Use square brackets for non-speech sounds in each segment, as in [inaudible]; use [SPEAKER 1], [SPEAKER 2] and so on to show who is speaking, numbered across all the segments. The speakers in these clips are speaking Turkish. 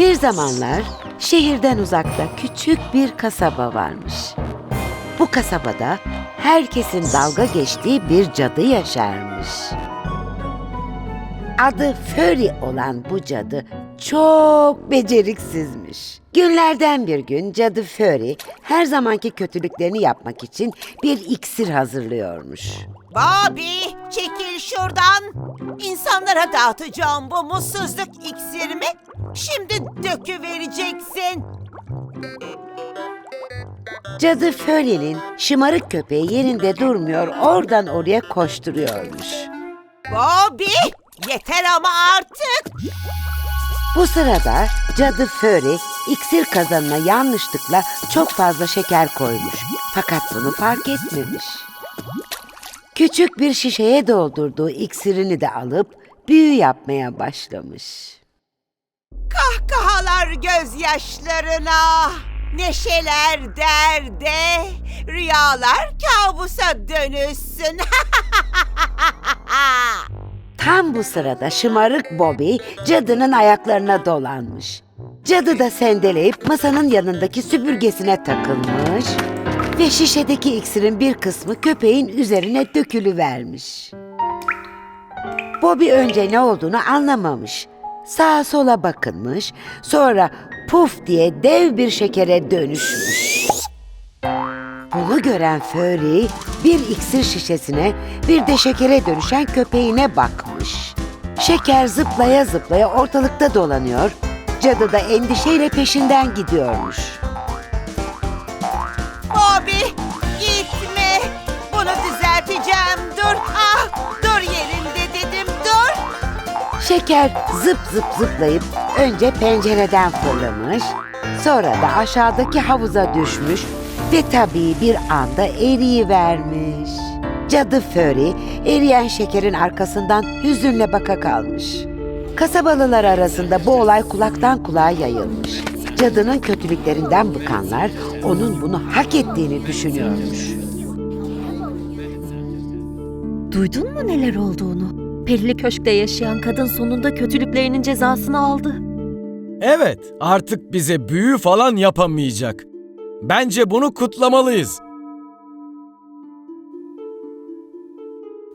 [SPEAKER 1] Bir zamanlar şehirden uzakta küçük bir kasaba varmış. Bu kasabada herkesin dalga geçtiği bir cadı yaşarmış. Adı Furry olan bu cadı çok beceriksizmiş. Günlerden bir gün cadı Furry her zamanki kötülüklerini yapmak için bir iksir hazırlıyormuş.
[SPEAKER 2] Bobby çekil şuradan. İnsanlara dağıtacağım bu mutsuzluk iksirimi. Şimdi döküvereceksin.
[SPEAKER 1] Cadı Furry'nin şımarık köpeği yerinde durmuyor, oradan oraya koşturuyormuş.
[SPEAKER 2] Bobby yeter ama artık.
[SPEAKER 1] Bu sırada cadı Furry iksir kazanına yanlışlıkla çok fazla şeker koymuş. Fakat bunu fark etmemiş. Küçük bir şişeye doldurduğu iksirini de alıp büyü yapmaya başlamış.
[SPEAKER 2] Kahkahalar gözyaşlarına. Neşeler derde. Rüyalar kabusa dönüşsün. [laughs]
[SPEAKER 1] Tam bu sırada şımarık Bobby cadının ayaklarına dolanmış. Cadı da sendeleyip masanın yanındaki süpürgesine takılmış ve şişedeki iksirin bir kısmı köpeğin üzerine dökülüvermiş. Bobby önce ne olduğunu anlamamış. Sağa sola bakınmış, sonra puf diye dev bir şekere dönüşmüş. Bunu gören Furry bir iksir şişesine bir de şekere dönüşen köpeğine bakmış. Şeker zıplaya zıplaya ortalıkta dolanıyor, cadı da endişeyle peşinden gidiyormuş. Şeker zıp zıp zıplayıp önce pencereden fırlamış, sonra da aşağıdaki havuza düşmüş ve tabii bir anda eriyivermiş. Cadı Furry eriyen şekerin arkasından hüzünle baka kalmış. Kasabalılar arasında bu olay kulaktan kulağa yayılmış. Cadının kötülüklerinden bıkanlar onun bunu hak ettiğini düşünüyormuş.
[SPEAKER 3] Duydun mu neler olduğunu? Perili Köşk'te yaşayan kadın sonunda kötülüklerinin cezasını aldı.
[SPEAKER 4] Evet, artık bize büyü falan yapamayacak. Bence bunu kutlamalıyız.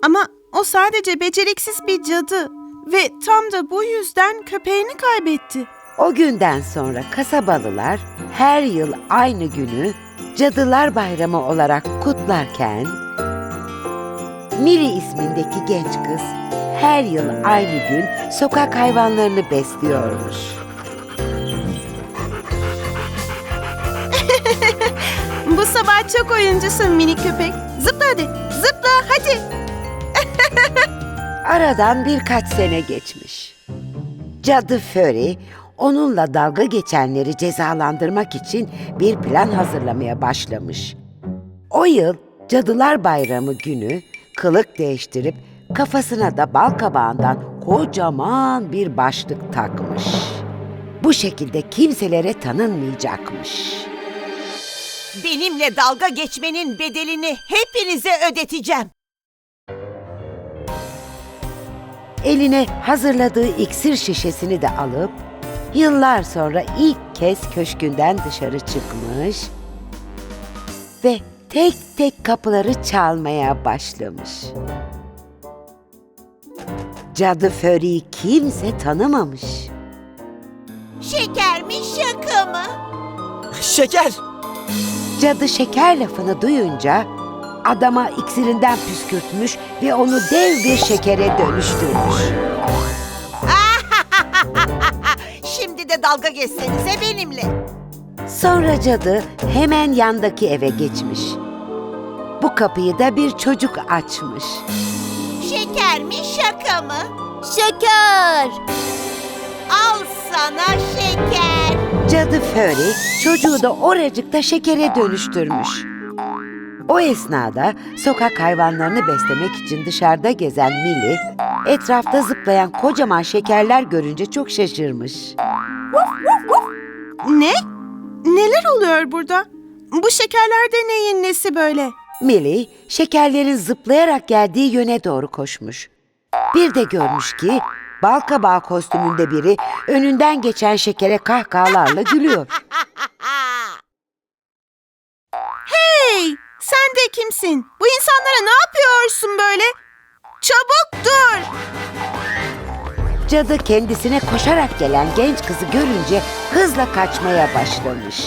[SPEAKER 5] Ama o sadece beceriksiz bir cadı ve tam da bu yüzden köpeğini kaybetti.
[SPEAKER 1] O günden sonra kasabalılar her yıl aynı günü Cadılar Bayramı olarak kutlarken Miri ismindeki genç kız her yıl aynı gün sokak hayvanlarını besliyormuş. [laughs]
[SPEAKER 5] Bu sabah çok oyuncusun minik köpek. Zıpla hadi, zıpla hadi. [laughs]
[SPEAKER 1] Aradan birkaç sene geçmiş. Cadı Furry onunla dalga geçenleri cezalandırmak için bir plan hazırlamaya başlamış. O yıl Cadılar Bayramı günü kılık değiştirip kafasına da bal kabağından kocaman bir başlık takmış. Bu şekilde kimselere tanınmayacakmış.
[SPEAKER 2] Benimle dalga geçmenin bedelini hepinize ödeteceğim.
[SPEAKER 1] Eline hazırladığı iksir şişesini de alıp yıllar sonra ilk kez köşkünden dışarı çıkmış ve tek tek kapıları çalmaya başlamış. Cadı Furry'yi kimse tanımamış.
[SPEAKER 2] Şeker mi şaka mı?
[SPEAKER 4] Şeker!
[SPEAKER 1] Cadı şeker lafını duyunca adama iksirinden püskürtmüş ve onu dev bir şekere dönüştürmüş. [laughs]
[SPEAKER 2] Şimdi de dalga geçsenize benimle.
[SPEAKER 1] Sonra cadı hemen yandaki eve geçmiş. Bu kapıyı da bir çocuk açmış.
[SPEAKER 2] Şeker mi şaka mı?
[SPEAKER 3] Şeker!
[SPEAKER 2] Al sana şeker.
[SPEAKER 1] Cadı Furry çocuğu da oracıkta şekere dönüştürmüş. O esnada sokak hayvanlarını beslemek için dışarıda gezen Millie, etrafta zıplayan kocaman şekerler görünce çok şaşırmış.
[SPEAKER 5] Ne? Neler oluyor burada? Bu şekerlerde neyin nesi böyle?
[SPEAKER 1] Millie, şekerlerin zıplayarak geldiği yöne doğru koşmuş. Bir de görmüş ki balkabağı kostümünde biri önünden geçen şekere kahkahalarla gülüyor. [laughs]
[SPEAKER 5] Hey, sen de kimsin? Bu insanlara ne yapıyorsun böyle? Çabuk dur.
[SPEAKER 1] Cadı kendisine koşarak gelen genç kızı görünce hızla kaçmaya başlamış.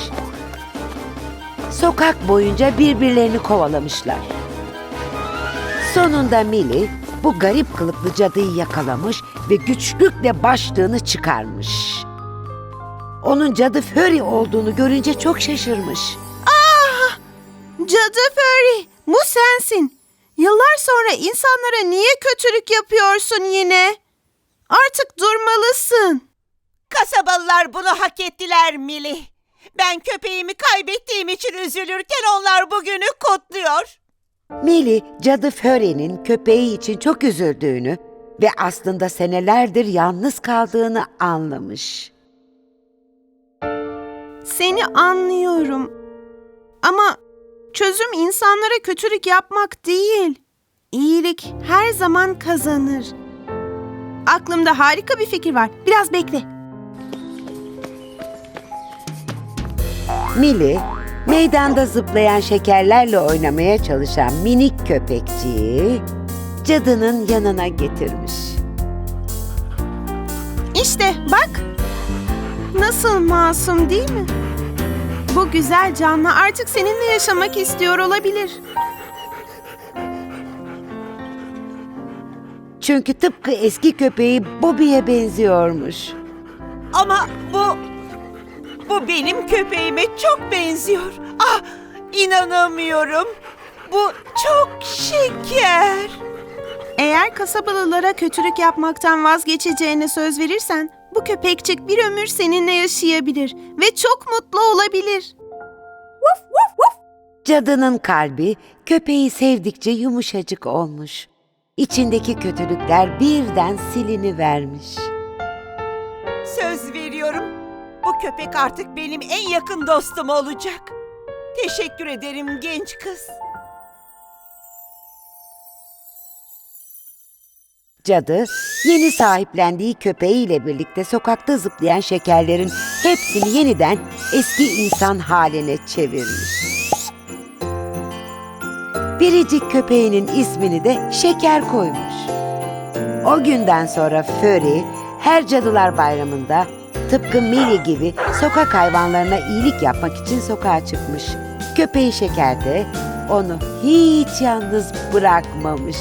[SPEAKER 1] Sokak boyunca birbirlerini kovalamışlar. Sonunda Millie bu garip kılıklı cadıyı yakalamış ve güçlükle başlığını çıkarmış. Onun cadı Fury olduğunu görünce çok şaşırmış.
[SPEAKER 5] Cadı Furry, bu sensin. Yıllar sonra insanlara niye kötülük yapıyorsun yine? Artık durmalısın.
[SPEAKER 2] Kasabalılar bunu hak ettiler Mili. Ben köpeğimi kaybettiğim için üzülürken onlar bugünü kutluyor.
[SPEAKER 1] Millie, cadı Fury'nin köpeği için çok üzüldüğünü ve aslında senelerdir yalnız kaldığını anlamış.
[SPEAKER 5] Seni anlıyorum. Ama çözüm insanlara kötülük yapmak değil. İyilik her zaman kazanır. Aklımda harika bir fikir var. Biraz bekle.
[SPEAKER 1] Millie, meydanda zıplayan şekerlerle oynamaya çalışan minik köpekçiyi cadının yanına getirmiş.
[SPEAKER 5] İşte bak. Nasıl masum değil mi? Bu güzel canlı artık seninle yaşamak istiyor olabilir.
[SPEAKER 1] Çünkü tıpkı eski köpeği Bobby'ye benziyormuş.
[SPEAKER 2] Ama bu... Bu benim köpeğime çok benziyor. Ah inanamıyorum. Bu çok şeker.
[SPEAKER 5] Eğer kasabalılara kötülük yapmaktan vazgeçeceğine söz verirsen, bu köpekçik bir ömür seninle yaşayabilir ve çok mutlu olabilir.
[SPEAKER 1] Cadının kalbi köpeği sevdikçe yumuşacık olmuş. İçindeki kötülükler birden silini vermiş.
[SPEAKER 2] Söz veriyorum. Bu köpek artık benim en yakın dostum olacak. Teşekkür ederim genç kız.
[SPEAKER 1] Cadı, yeni sahiplendiği köpeğiyle birlikte sokakta zıplayan şekerlerin hepsini yeniden eski insan haline çevirmiş. Biricik köpeğinin ismini de Şeker koymuş. O günden sonra Furry her Cadılar Bayramı'nda tıpkı Millie gibi sokak hayvanlarına iyilik yapmak için sokağa çıkmış. Köpeği Şeker de onu hiç yalnız bırakmamış.